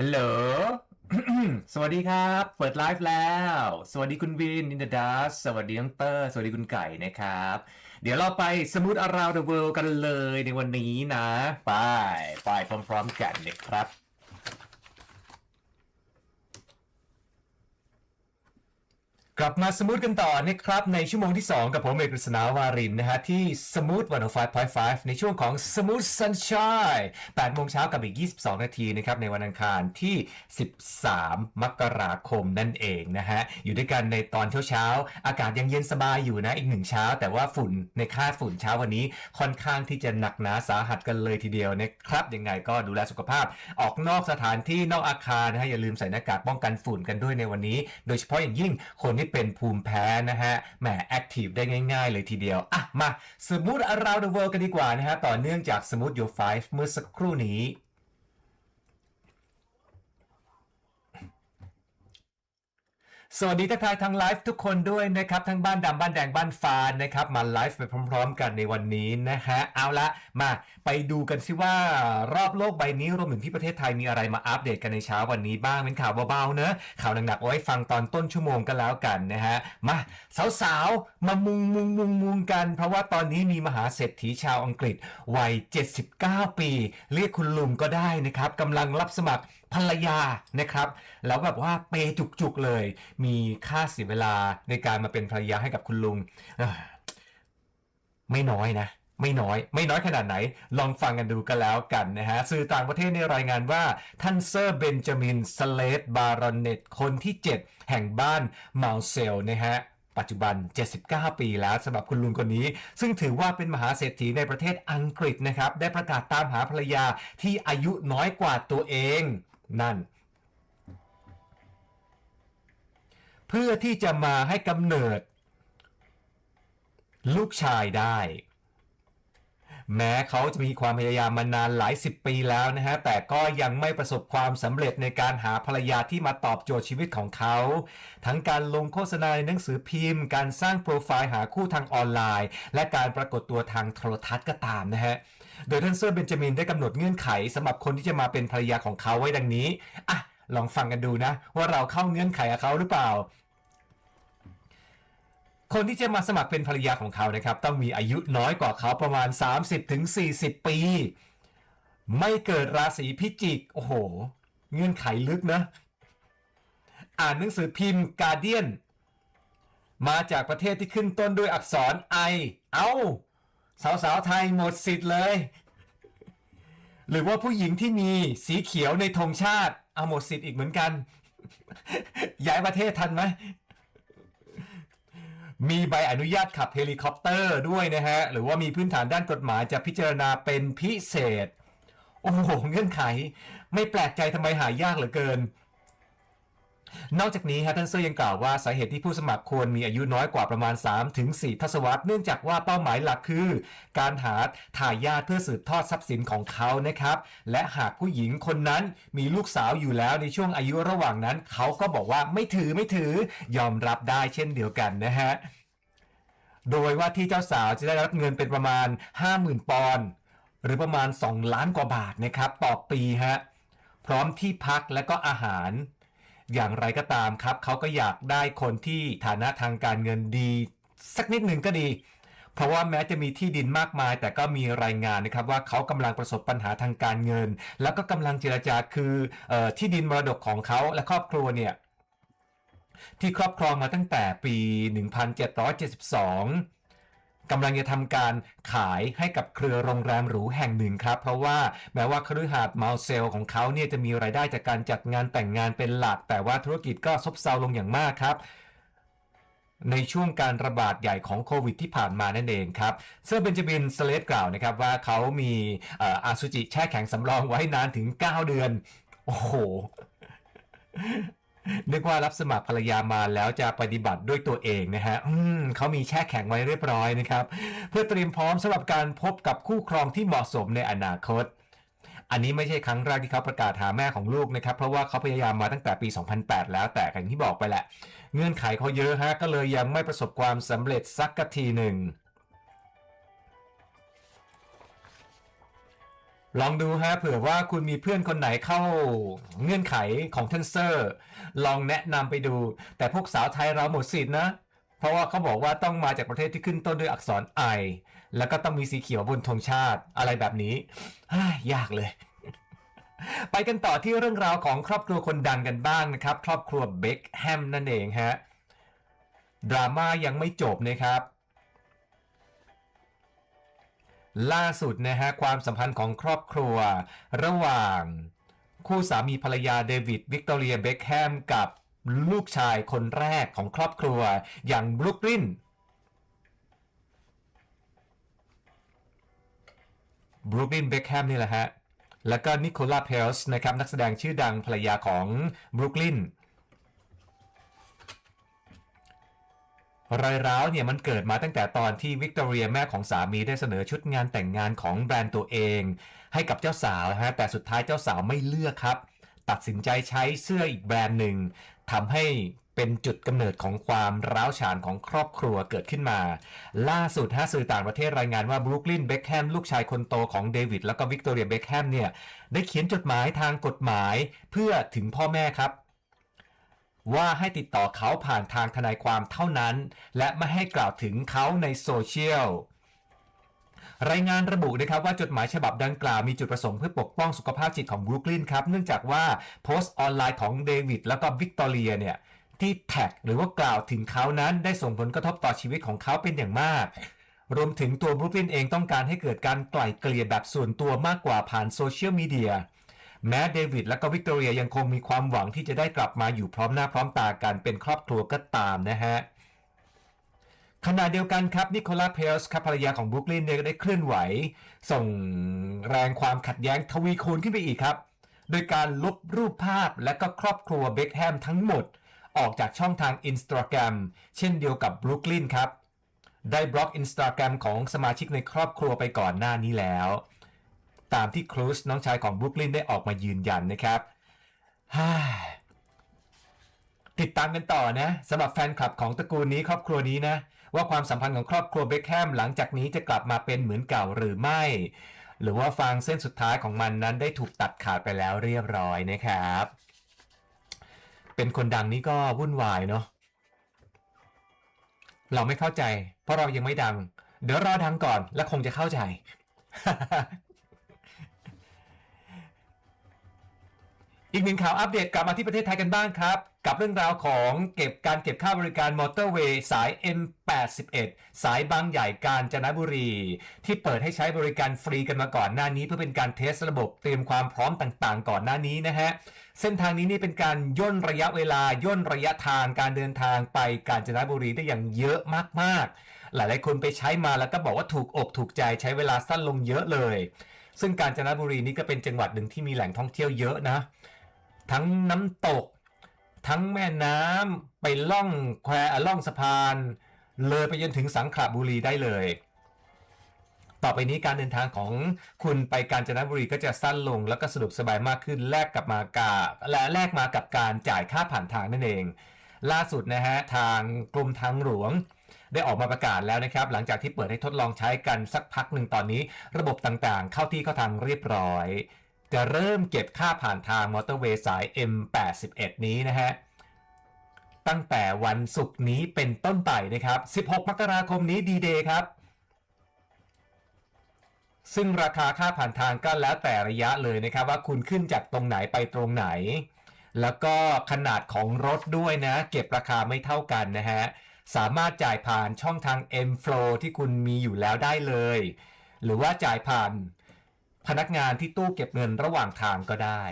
ฮัลโหล สวัสดีครับ เปิดไลฟ์แล้ว สวัสดีคุณวินนินดัสสวัสดีน้องเตอร์ สวัสดีคุณไก่นะครับ เดี๋ยวเราไปสมูทอารา u n d the world กันเลยในวันนี้นะ ไป ไปพร้อมๆกันนะครับ กลับมาสมูทกันต่อนะครับในชั่วโมงที่ 2 กับผมเอกกฤษณาวารินนะฮะที่สมูท105.5 ในช่วงของสมูทซันช n ย8โมงเช้ากับอีก 22 นาทีนะครับในวันอังคารที่ 13 มกราคมนั่นเองนะฮะอยู่ด้วยกันในตอนเช้าๆ อากาศยังเย็นสบายอยู่นะอีกหนึ่งเช้า แต่ว่าฝุ่นในค่าฝุ่นเช้าวันนี้ค่อนข้างที่จะหนักหนาสาหัสกันเลยทีเดียวนะครับยังไงก็ดูแลสุขภาพออกนอกสถานที่นอกอาคารนะฮะอย่าลืมใส่หน้ากากป้องกันฝุ่นกันด้วยในวันนี้ โดยเฉพาะอย่างยิ่งคนที่เป็นภูมิแพ้นะฮะแหมแอคทีฟได้ง่าย ๆ เลยทีเดียว อะ มาสมูท around the world กันดีกว่านะฮะ ต่อเนื่องจากสมูท your five เมื่อสักครู่นี้ สวัสดีทักทายทางไลฟ์ทุกคนด้วยนะครับ ทั้งบ้านดำบ้านแดงบ้านฟ้านะครับ มาไลฟ์ไปพร้อม ๆ กันในวันนี้นะฮะ เอาละมาไปดูกันสิว่ารอบโลกใบนี้รวมถึงที่ประเทศไทยมีอะไรมาอัปเดตกันในเช้าวันนี้บ้างเป็นข่าวเบาๆเนอะข่าวหนักๆเอาไว้ฟังตอนต้นชั่วโมงกันแล้วกันนะฮะ มาสาวๆ มามุงมุงมุงมุงกัน เพราะว่าตอนนี้มีมหาเศรษฐีชาวอังกฤษวัย 79 ปี เรียกคุณลุงก็ได้นะครับกำลังรับสมัคร ภรรยานะครับ แล้วแบบว่าเปย์จุกๆเลย มีค่าเสียเวลาในการมาเป็นภรรยาให้กับคุณลุงไม่น้อยนะไม่น้อย ไม่น้อยขนาดไหน ลองฟังกันดูกันแล้วกันนะฮะ สื่อต่างประเทศในรายงานว่า ท่านเซอร์เบนจามินสเลตบารอนเนตคนที่ 7 แห่งบ้านมาลเซลนะฮะ ปัจจุบัน 79 ปีแล้วสำหรับคุณลุงคนนี้ ซึ่งถือว่าเป็นมหาเศรษฐีในประเทศอังกฤษนะครับ ได้ประกาศตามหาภรรยาที่อายุน้อยกว่าตัวเอง นั่น เพื่อที่จะมาให้กำเนิด ลูกชายได้ แม้เขาจะมีความพยายามมานานหลายสิบปีแล้วนะฮะ แต่ก็ยังไม่ประสบความสำเร็จในการหาภรรยาที่มาตอบโจทย์ชีวิตของเขา ทั้งการลงโฆษณาในหนังสือพิมพ์ การสร้างโปรไฟล์หาคู่ทางออนไลน์ และการปรากฏตัวทางโทรทัศน์ก็ตามนะฮะ โดยท่านเซอร์เบนจามินได้กำหนดเงื่อนไขสำหรับคนที่จะมาเป็นภรรยาของเขาไว้ดังนี้อะลองฟังกันดูนะ ว่าเราเข้าเงื่อนไขกับเขาหรือเปล่า คนที่จะมาสมัครเป็นภรรยาของเขานะครับ ต้องมีอายุน้อยกว่าเขาประมาณ 30-40 ปี ไม่เกิดราศีพิจิก โอ้โห เงื่อนไขลึกนะ อ่านหนังสือพิมพ์กาเดียนมาจากประเทศที่ขึ้นต้นด้วยอักษร I เอ้า สาวๆไทยหมดสิทธิ์เลย หรือว่าผู้หญิงที่มีสีเขียวในธงชาติ เอาหมดสิทธิ์อีกเหมือนกัน ย้ายประเทศทันไหมมีใบอนุญาตขับเฮลิคอปเตอร์ด้วยนะฮะ หรือว่ามีพื้นฐานด้านกฎหมายจะพิจารณาเป็นพิเศษ โอ้โห เงื่อนไข ไม่แปลกใจทำไมหายากเหลือเกิน นอกจากนี้ฮะท่านเซอร์ยังกล่าวว่าสาเหตุที่ผู้สมัครควรมีอายุน้อยกว่าประมาณ 3-4 ทศวรรษเนื่องจากว่าเป้าหมายหลักคือ การหาทายาทเพื่อสืบทอดทรัพย์สินของเขานะครับ และหากผู้หญิงคนนั้นมีลูกสาวอยู่แล้วในช่วงอายุระหว่างนั้น เขาก็บอกว่าไม่ถือไม่ถือยอมรับได้เช่นเดียวกันนะฮะโดยว่าที่เจ้าสาวจะได้รับเงินเป็นประมาณ 50,000 ปอนด์หรือประมาณ 2 ล้านกว่าบาทนะครับต่อปีฮะพร้อมที่พักและก็อาหาร อย่างไรก็ตามครับเขาก็อยากได้คนที่ฐานะทางการเงินดี สักนิดหนึ่งก็ดี เพราะว่าแม้จะมีที่ดินมากมาย แต่ก็มีรายงานนะครับว่าเขากำลังประสบปัญหาทางการเงิน แล้วก็กำลังเจรจาคือออที่ดินมรดกของเขาและครอบครัวเนี่ยที่ครอบครองมาตั้งแต่ปี 1772 กำลังจะทำการขายให้กับเครือโรงแรมหรูแห่งหนึ่งครับ เพราะว่าแม้ว่าคฤหาสน์มาลเซลของเขาเนี่ยจะมีรายได้จากการจัดงานแต่งงานเป็นหลัก แต่ว่าธุรกิจก็ซบเซาลงอย่างมากครับในช่วงการระบาดใหญ่ของโควิดที่ผ่านมานั่นเองครับเซอร์เบนจามินสเลตกล่าวนะครับว่าเขามีอาซูจิแช่แข็งสำรองไว้นานถึง 9 เดือน โอ้โห นึกว่ารับสมัครภรรยามาแล้วจะปฏิบัติด้วยตัวเองนะฮะอืมเขามีแช่แข็งไว้เรียบร้อยนะครับ เพื่อเตรียมพร้อมสำหรับการพบกับคู่ครองที่เหมาะสมในอนาคต อันนี้ไม่ใช่ครั้งแรกที่เขาประกาศหาแม่ของลูกนะครับ เพราะว่าเขาพยายามมาตั้งแต่ปี 2008 แล้วแต่อย่างที่บอกไปแหละ เงื่อนไขเขาเยอะฮะก็เลยยังไม่ประสบความสำเร็จสักกทีหนึ่ง ลองดูฮะเผื่อว่าคุณมีเพื่อนคนไหนเข้าเงื่อนไขของท่านเซอร์ ลองแนะนำไปดู แต่พวกสาวไทยเราหมดสิทธินะ เพราะว่าเขาบอกว่าต้องมาจากประเทศที่ขึ้นต้นด้วยอักษร I แล้วก็ต้องมีสีเขียวบนธงชาติอะไรแบบนี้ยยากเลย ไปกันต่อที่เรื่องราวของครอบครัวคนดังกันบ้างนะครับ ครอบครัวเบคแฮมนั่นเองฮะดราม่ายังไม่จบนะครับ ล่าสุดนะฮะความสัมพันธ์ของครอบครัว ระหว่างคู่สามีภรรยาเดวิดวิกตอเรียเบคแฮมกับลูกชายคนแรกของครอบครัวอย่างบรุกลินบรุกลินเบคแฮมนี่แหละฮะ แล้วก็นิโคลาเพลส์นะครับนักแสดงชื่อดังภรรยาของบรุกลิน รอยร้าวเนี่ยมันเกิดมาตั้งแต่ตอนที่วิกตอเรียแม่ของสามีได้เสนอชุดงานแต่งงานของแบรนด์ตัวเอง ให้กับเจ้าสาวนะฮะแต่สุดท้ายเจ้าสาวไม่เลือกครับ ตัดสินใจใช้เสื้ออีกแบรนด์หนึ่งทำให้เป็นจุดกำเนิดของความร้าวฉานของครอบครัวเกิดขึ้นมา ล่าสุดฮะสื่อต่างประเทศรายงานว่าบรูคลินเบคแฮมลูกชายคนโตของเดวิดแล้วก็วิกตอเรียเบคแฮมเนี่ยได้เขียนจดหมายทางกฎหมายเพื่อถึงพ่อแม่ครับ ว่าให้ติดต่อเขาผ่านทางทนายความเท่านั้น และไม่ให้กล่าวถึงเขาในโซเชียลรายงานระบุนะครับว่าจดหมายฉบับดังกล่าวมีจุดประสงค์เพื่อปกป้องสุขภาพจิตของบรูคลินครับ เนื่องจากว่าโพสต์ออนไลน์ของเดวิดแล้วก็วิกตอเรียเนี่ยที่แท็กหรือว่ากล่าวถึงเขานั้นได้ส่งผลกระทบต่อชีวิตของเขาเป็นอย่างมาก รวมถึงตัวบรูคลินเองต้องการให้เกิดการไกล่เกลี่ยแบบส่วนตัวมากกว่าผ่านโซเชียลมีเดีย แม้เดวิดและก็วิกตอเรียยังคงมีความหวังที่จะได้กลับมาอยู่พร้อมหน้าพร้อมตากันเป็นครอบครัวก็ตามนะฮะขณะเดียวกันครับนิโคลาเพลส์ครับภรรยาของบรูคลินเนี่ยก็ได้เคลื่อนไหว ส่งแรงความขัดแย้งทวีคูณขึ้นไปอีกครับ โดยการลบรูปภาพและก็ครอบครัวเบคแฮมทั้งหมด ออกจากช่องทาง Instagram เช่นเดียวกับบรูคลินครับ ได้บล็อก Instagram ของสมาชิกในครอบครัวไปก่อนหน้านี้แล้ว ตามที่ครูซน้องชายของบรูคลินได้ออกมายืนยันนะครับติดตามกันต่อนะสำหรับแฟนคลับของตระกูลนี้ครอบครัวนี้นะ ว่าความสัมพันธ์ของครอบครัวเบคแฮมหลังจากนี้จะกลับมาเป็นเหมือนเก่าหรือไม่ หรือว่าฟางเส้นสุดท้ายของมันนั้นได้ถูกตัดขาดไปแล้วเรียบร้อยนะครับ เป็นคนดังนี่ก็วุ่นวายเนาะเราไม่เข้าใจ เพราะเรายังไม่ดัง เดี๋ยวรอดังก่อนแล้วคงจะเข้าใจ อีกหนึ่งข่าวอัปเดตกลับมาที่ประเทศไทยกันบ้างครับ กับเรื่องราวของเก็บการเก็บค่าบริการมอเตอร์เวย์สาย M81 สายบางใหญ่กาญจนบุรี ที่เปิดให้ใช้บริการฟรีกันมาก่อนหน้านี้ เพื่อเป็นการเทสระบบเตรียมความพร้อมต่างๆ ก่อนหน้านี้นะฮะ เส้นทางนี้นี่เป็นการย่นระยะเวลาย่นระยะทางการเดินทางไปกาญจนบุรีได้อย่างเยอะมากๆ หลายๆคนไปใช้มาแล้วก็บอกว่าถูกอกถูกใจใช้เวลาสั้นลงเยอะเลย ซึ่งกาญจนบุรีนี่ก็เป็นจังหวัดหนึ่งที่มีแหล่งท่องเที่ยวเยอะนะ ทั้งน้ำตก ทั้งแม่น้ำไปล่องแควล่องสะพาน เลยไปจนถึงสังขละบุรีได้เลย ต่อไปนี้การเดินทางของคุณไปกาญจนบุรีก็จะสั้นลงแล้วก็สะดวกสบายมากขึ้นแลกกับมากาและแลกมากับการจ่ายค่าผ่านทางนั่นเอง ล่าสุดนะฮะทางกรมทางหลวงได้ออกมาประกาศแล้วนะครับ หลังจากที่เปิดให้ทดลองใช้กันสักพักหนึ่งตอนนี้ ระบบต่างๆ เข้าที่เข้าทางเรียบร้อย จะเริ่มเก็บค่าผ่านทางมอเตอร์เวย์สาย M81 นี้นะฮะ ตั้งแต่วันศุกร์นี้เป็นต้นไปนะครับ 16 มกราคมนี้ดีเดย์ครับ ซึ่งราคาค่าผ่านทางก็แล้วแต่ระยะเลยนะครับ ว่าคุณขึ้นจากตรงไหนไปตรงไหน แล้วก็ขนาดของรถด้วยนะ เก็บราคาไม่เท่ากันนะฮะ สามารถจ่ายผ่านช่องทาง M Flow ที่คุณมีอยู่แล้วได้เลย หรือว่าจ่ายผ่าน พนักงานที่ตู้เก็บเงินระหว่างทางก็ได้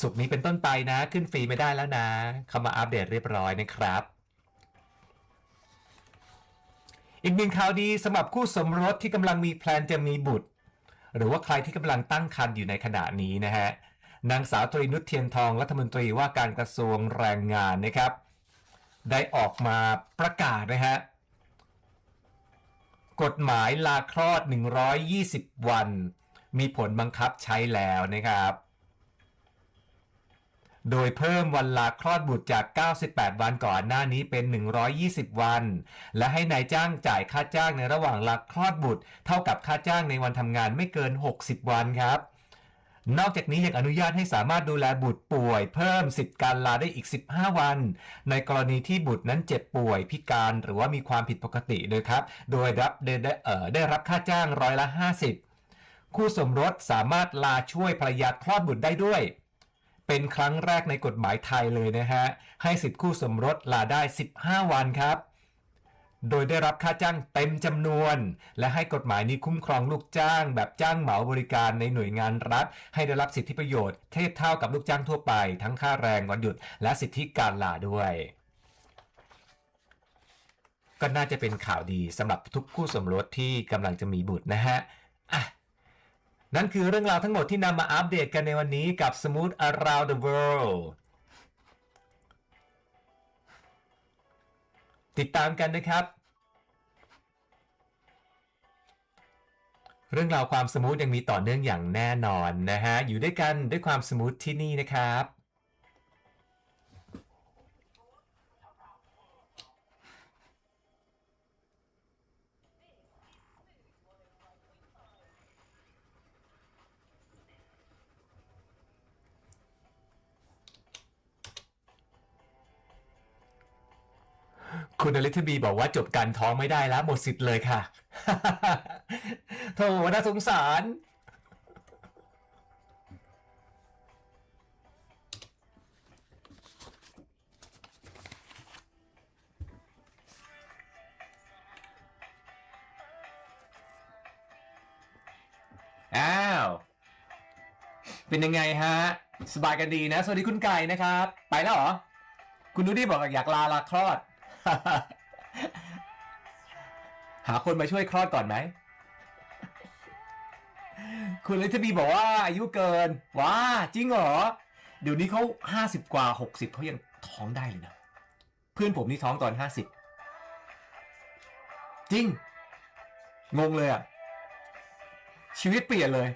สุกนี้เป็นต้นไปนะ ขึ้นฟรีไม่ได้แล้วนะ เข้ามาอัปเดตเรียบร้อยนะครับ อีกหนึ่งข่าวดีสำหรับคู่สมรสที่กำลังมีแพลนจะมีบุตร หรือว่าใครที่กำลังตั้งครรภ์อยู่ในขณะนี้นะฮะนางสาวตรีนุชเทียนทองรัฐมนตรีว่าการกระทรวงแรงงานนะครับ ได้ออกมาประกาศนะฮะ กฎหมายลาคลอด 120 วัน มีผลบังคับใช้แล้วนะครับ โดยเพิ่มวันลาคลอดบุตรจาก 98 วันก่อนหน้านี้เป็น 120 วัน และให้นายจ้างจ่ายค่าจ้างในระหว่างลาคลอดบุตร เท่ากับค่าจ้างในวันทำงานไม่เกิน 60 วันครับ นอกจากนี้ยังอนุญาตให้สามารถดูแลบุตรป่วย เพิ่มสิทธิการลาได้อีก 15 วัน ในกรณีที่บุตรนั้นเจ็บป่วยพิการหรือว่ามีความผิดปกติเลยครับ โดยรับได้ได้เอ่อได้รับค่าจ้างร้อยละ 50 คู่สมรสสามารถลาช่วยภรรยาคลอดบุตรได้ด้วย เป็นครั้งแรกในกฎหมายไทยเลยนะฮะ ให้สิทธิคู่สมรสลาได้ 15 วันครับ โดยได้รับค่าจ้างเต็มจำนวน และให้กฎหมายนี้คุ้มครองลูกจ้าง แบบจ้างเหมาบริการในหน่วยงานรัฐ ให้ได้รับสิทธิประโยชน์เทียบเท่ากับลูกจ้างทั่วไป ทั้งค่าแรงวันหยุด และสิทธิการลาด้วย ก็น่าจะเป็นข่าวดีสำหรับทุกคู่สมรสที่กำลังจะมีบุตรนะฮะอะนั่นคือเรื่องราวทั้งหมดที่นำมาอัปเดตกันในวันนี้กับ Smooth Around the World ติดตามกันนะครับ เรื่องราวความสมูทยังมีต่อเนื่องอย่างแน่นอนนะฮะ อยู่ด้วยกันด้วยความสมูทที่นี่นะครับ คุณอลิทบีบอกว่าจบการท้องไม่ได้แล้วหมดสิทธิ์เลยค่ะโธ่น่าสงสาร อ้าว เป็นยังไงฮะ สบายกันดีนะ สวัสดีคุณไก่นะครับ ไปแล้วเหรอ คุณนูดี้บอกอยากลาลาคลอด หาคนมาช่วยคลอดก่อนไหม คุณลิทบีบอกว่าอายุเกิน ว้า จริงเหรอ เดี๋ยวนี้เขาห้าสิบกว่าหกสิบเขายังท้องได้เลยนะ เพื่อนผมนี่ท้องตอนห้าสิบจริง งงเลยอะชีวิตเปลี่ยนเลย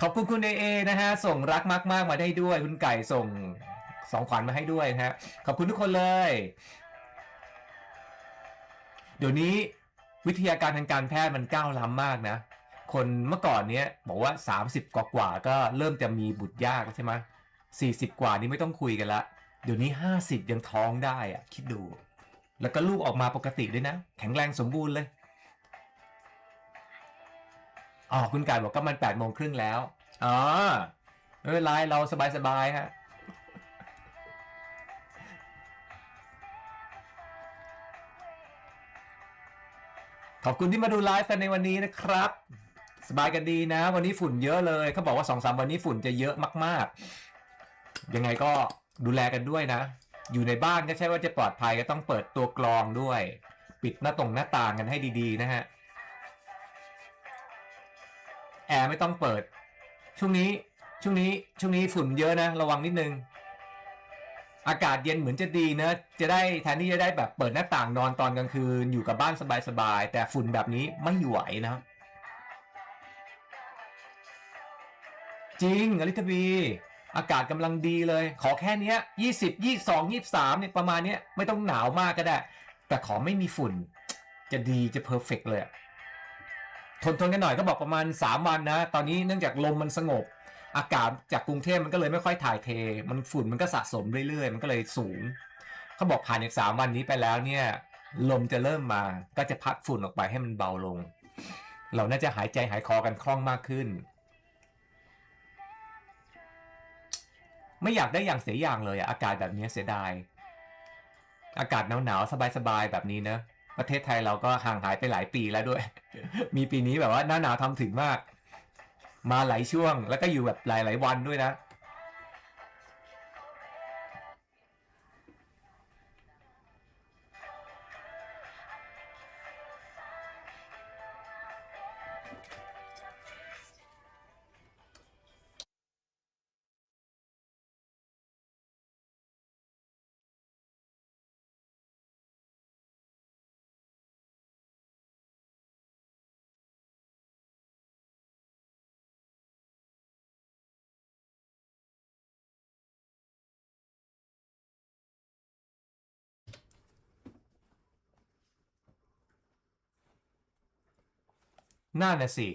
ขอบคุณคุณเอเอนะฮะ ส่งรักมาก ๆ มาได้ด้วย คุณไก่ส่ง สองขวัญมาให้ด้วยนะฮะขอบคุณทุกคนเลย เดี๋ยวนี้วิทยาการทางการแพทย์มันก้าวล้ำมากนะ คนเมื่อก่อนเนี้ยบอกว่า 30 กว่ากว่าก็เริ่มจะมีบุตรยากใช่ไหม40กว่านี้ไม่ต้องคุยกันละ เดี๋ยวนี้ 50 ยังท้องได้อะคิดดู แล้วก็ลูกออกมาปกติด้วยนะ แข็งแรงสมบูรณ์เลยอ๋อคุณไก่บอกก็มัน8โมงครึ่งแล้ว อ๋อไม่เป็นไรเราสบายๆฮะ ขอบคุณที่มาดูไลฟ์กันในวันนี้นะครับ สบายกันดีนะ วันนี้ฝุ่นเยอะเลยเขาบอกว่าสองสามวันนี้ฝุ่นจะเยอะมาก ๆ ยังไงก็ดูแลกันด้วยนะ อยู่ในบ้านก็ใช่ว่าจะปลอดภัยก็ต้องเปิดตัวกรองด้วย ปิดหน้าตรงหน้าต่างกันให้ดีๆนะฮะแอร์ไม่ต้องเปิด ช่วงนี้ช่วงนี้ช่วงนี้ฝุ่นเยอะนะ ระวังนิดนึง อากาศเย็นเหมือนจะดีนะ จะได้แทนที่จะได้แบบเปิดหน้าต่างนอนตอนกลางคืนอยู่กับบ้านสบายๆ แต่ฝุ่นแบบนี้ไม่ไหวนะ จริงอลิทบี อากาศกำลังดีเลย ขอแค่นี้ยี่สิบยี่สองยี่สามเนี่ยประมาณนี้ไม่ต้องหนาวมากก็ได้ แต่ขอไม่มีฝุ่น จะดีจะเพอร์เฟกเลยทนทนกันหน่อยก็บอกประมาณ 3 วันนะ ตอนนี้เนื่องจากลมมันสงบ อากาศจากกรุงเทพมันก็เลยไม่ค่อยถ่ายเท มันฝุ่นมันก็สะสมเรื่อยๆ มันก็เลยสูง เขาบอกผ่านอีกสามวันนี้ไปแล้วเนี่ย ลมจะเริ่มมา ก็จะพัดฝุ่นออกไปให้มันเบาลง เราน่าจะหายใจหายคอกันคล่องมากขึ้น ไม่อยากได้อย่างเสียอย่างเลยอะอากาศแบบนี้เสียดาย อากาศหนาวๆสบายๆแบบนี้นะ ประเทศไทยเราก็ห่างหายไปหลายปีแล้วด้วย มีปีนี้แบบว่าหน้าหนาวทำถึงมาก มาหลายช่วง แล้วก็อยู่แบบหลาย ๆ วันด้วยนะ นั่นน่ะสิ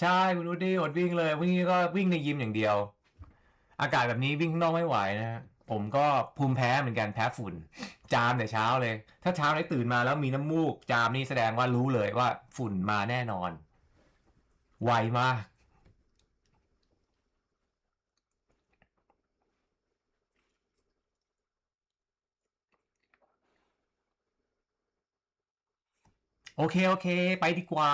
ใช่คุณนุชดี้อดวิ่งเลยวันนี้ก็วิ่งในยิมอย่างเดียว อากาศแบบนี้วิ่งข้างนอกไม่ไหวนะฮะผมก็ภูมิแพ้เหมือนกันแพ้ฝุ่น จามแต่เช้าเลย ถ้าเช้าได้ตื่นมาแล้วมีน้ำมูก จามนี่แสดงว่ารู้เลยว่าฝุ่นมาแน่นอน ไวมาก โอเค โอเค ไปดีกว่า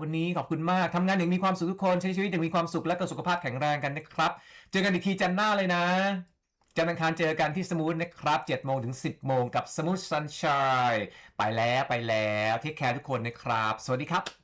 วันนี้ขอบคุณมากทำงานอย่างมีความสุขทุกคน ใช้ชีวิตอย่างมีความสุขและก็สุขภาพแข็งแรงกันนะครับ เจอกันอีกทีจันหน้าเลยนะจันทร์อังคารเจอกันที่สมูทนะครับ7โมงถึง 10 โมงกับสมูทซันชัยไปแล้วไปแล้วเทคแคร์ทุกคนนะครับ สวัสดีครับ